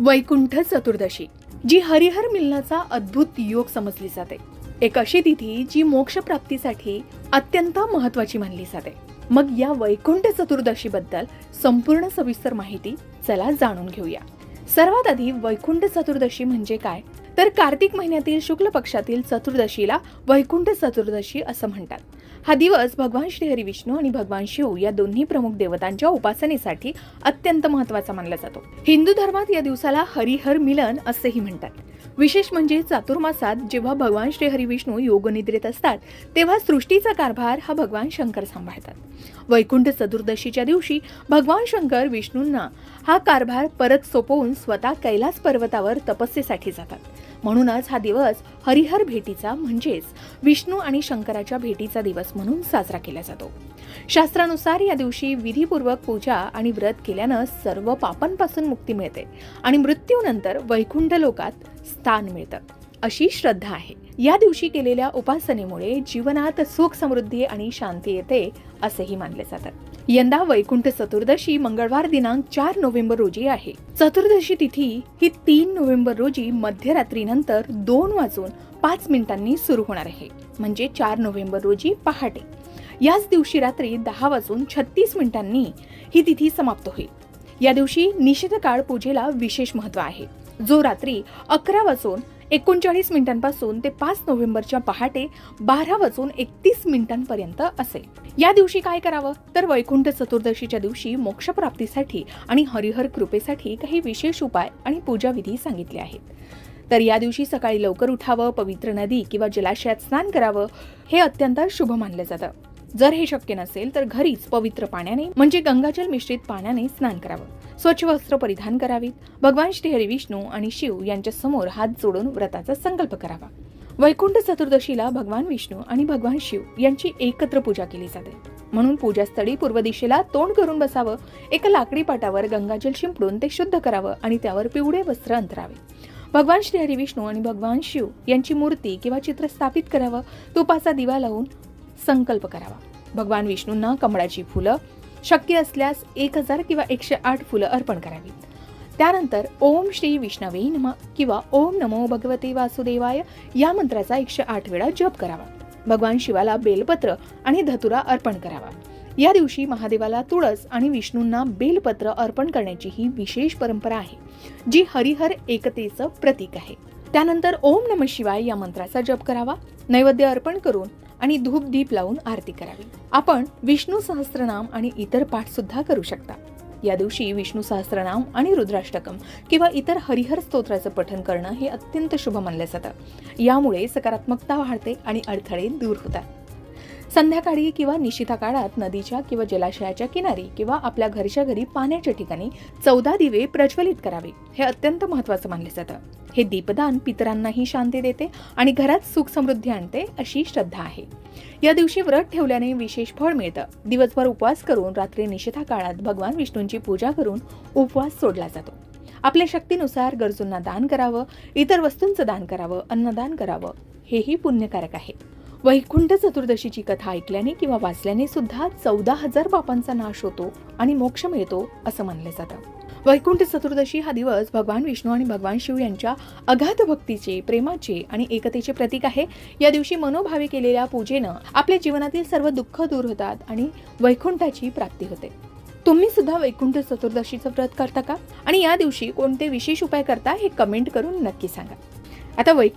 वैकुंठ चतुर्दशी जी हरिहर मिलनाचा अद्भुत योग समजली जाते. एक अशी तिथी जी मोक्ष प्राप्तीसाठी अत्यंत महत्वाची मानली जाते. मग या वैकुंठ चतुर्दशी बद्दल संपूर्ण सविस्तर माहिती चला जाणून घेऊया. सर्वात आधी वैकुंठ चतुर्दशी म्हणजे काय? तर कार्तिक महिन्यातील शुक्ल पक्षातील चतुर्दशीला वैकुंठ चतुर्दशी असं म्हणतात. हा दिवस भगवान श्रीहरी विष्णू आणि भगवान शिव या दोन्ही प्रमुख देवतांच्या उपासनेसाठी अत्यंत महत्त्वाचा मानला जातो. हिंदू धर्मात या दिवसाला हरिहर मिलन असेही म्हणतात. विशेष म्हणजे चातुर्मासात जेव्हा भगवान श्रीहरी विष्णू योगनिद्रेत असतात तेव्हा सृष्टीचा कारभार हा भगवान शंकर सांभाळतात. वैकुंठ चतुर्दशीच्या दिवशी भगवान शंकर विष्णूंना हा कारभार परत सोपवून स्वतः कैलास पर्वतावर तपस्येसाठी जातात. म्हणूनच हा दिवस हरिहर भेटीचा म्हणजेच विष्णू आणि शंकराच्या भेटीचा दिवस म्हणून साजरा केला जातो. शास्त्रानुसार या दिवशी विधीपूर्वक पूजा आणि व्रत केल्यानं सर्व पापांपासून मुक्ती मिळते आणि मृत्यूनंतर वैकुंठ लोकात स्थान मिळतं अशी श्रद्धा आहे. या दिवशी केलेल्या उपासनेमुळे जीवनात सुख समृद्धी आणि शांती येते असेही मानले जातात. यंदा वैकुंठ चतुर्दशी मंगळवार दिनांक चार नोव्हेंबर रोजी आहे. चतुर्दशी तिथी ही तीन नोव्हेंबर रोजी मध्यरात्रीनंतर दोन वाजून पाच मिनिटांनी सुरू होणार आहे. म्हणजे चार नोव्हेंबर रोजी पहाटे. याच दिवशी रात्री दहा वाजून छत्तीस मिनिटांनी ही तिथी समाप्त होईल. या दिवशी निषेध काळ पूजेला विशेष महत्त्व आहे. जो रात्री अकरा वाजून एकोणचाळीस मिनिटांपासून ते पाच नोव्हेंबरच्या पहाटे बारा वाजून एकतीस मिनिटांपर्यंत असेल या दिवशी काय करावं? तर वैकुंठ चतुर्दशीच्या दिवशी मोक्षप्राप्तीसाठी आणि हरिहर कृपेसाठी काही विशेष उपाय आणि पूजाविधी सांगितले आहेत. तर या दिवशी सकाळी लवकर उठावं पवित्र नदी किंवा जलाशयात स्नान करावं हे अत्यंत शुभ मानलं जातं. जर हे शक्य नसेल तर घरीच पवित्र पाण्याने म्हणजे गंगाजल मिश्रित पाण्याने स्नान करावं. स्वच्छ वस्त्र परिधान करावीत. भगवान श्रीहरी विष्णू आणि शिव यांच्या समोर हात जोडून व्रताचा संकल्प करावा. वैकुंठ चतुर्दशीला भगवान विष्णू आणि भगवान शिव यांची एकत्र पूजा केली जाते. म्हणून पूजास्थळी पूर्व दिशेला तोंड करून बसावं एका लाकडी पाटावर गंगाजल शिंपडून ते शुद्ध करावं आणि त्यावर पिवळे वस्त्र अंतरावे. भगवान श्रीहरी विष्णू आणि भगवान शिव यांची मूर्ती किंवा चित्र स्थापित करावं तुपाचा दिवा लावून संकल्प करावा. भगवान विष्णूंना कमळाची फुलं शक्य असल्यास एक हजार किंवा एकशे आठ फुलं अर्पण करावीत त्यानंतर ओम श्री विष्णवे नम किंवा ओम नमो भगवते वासुदेवाय या मंत्राचा एकशे आठ वेळा जप करावा. भगवान शिवाला बेलपत्र आणि धतुरा अर्पण करावा. या दिवशी महादेवाला तुळस आणि विष्णूंना बेलपत्र अर्पण करण्याची ही विशेष परंपरा आहे जी हरिहर एकतेचं प्रतीक आहे. त्यानंतर ओम नम शिवाय या मंत्राचा जप करावा. नैवेद्य अर्पण करून आणि धूप दीप लावून आरती करावी. आपण विष्णू सहस्त्रनाम आणि इतर पाठ सुद्धा करू शकता. या दिवशी विष्णू सहस्त्रनाम आणि रुद्राष्टकम किंवा इतर हरिहर स्तोत्राचं पठन करणं हे अत्यंत शुभ मानलं जातं. यामुळे सकारात्मकता वाढते आणि अडथळे दूर होतात. संध्याकाळी किंवा निशिता काळात नदीच्या किंवा जलाशयाच्या किनारी किंवा आपल्या घरच्या घरी पाण्याच्या ठिकाणी चौदा दिवे प्रज्वलित करावे. हे अत्यंत महत्वाचं मानले जातं. हे दीपदान पितरांनाही शांती देते आणि घरात सुख समृद्धी आणते अशी श्रद्धा आहे. या दिवशी व्रत ठेवल्याने विशेष फळ मिळतं. दिवसभर उपवास करून रात्री निशिता काळात भगवान विष्णूंची पूजा करून उपवास सोडला जातो. आपल्या शक्तीनुसार गरजूंना दान करावं इतर वस्तूंचं दान करावं अन्नदान करावं हेही पुण्यकारक आहे. वैकुंठ चतुर्दशीची कथा ऐकल्याने किंवा वाचल्याने सुद्धा चौदा हजार पापांचा नाश होतो आणि मोक्ष मिळतो असं मानलं जातं. वैकुंठ चतुर्दशी हा दिवस भगवान विष्णू आणि भगवान शिव यांच्या अगाध भक्तीचे प्रेमाचे आणि एकतेचे प्रतीक आहे. या दिवशी मनोभावे केलेल्या पूजेनं आपल्या जीवनातील सर्व दुःख दूर होतात आणि वैकुंठाची प्राप्ती होते. तुम्ही सुद्धा वैकुंठ चतुर्दशीचं व्रत करता का? आणि या दिवशी कोणते विशेष उपाय करता हे कमेंट करून नक्की सांगा. आता वैकुंठ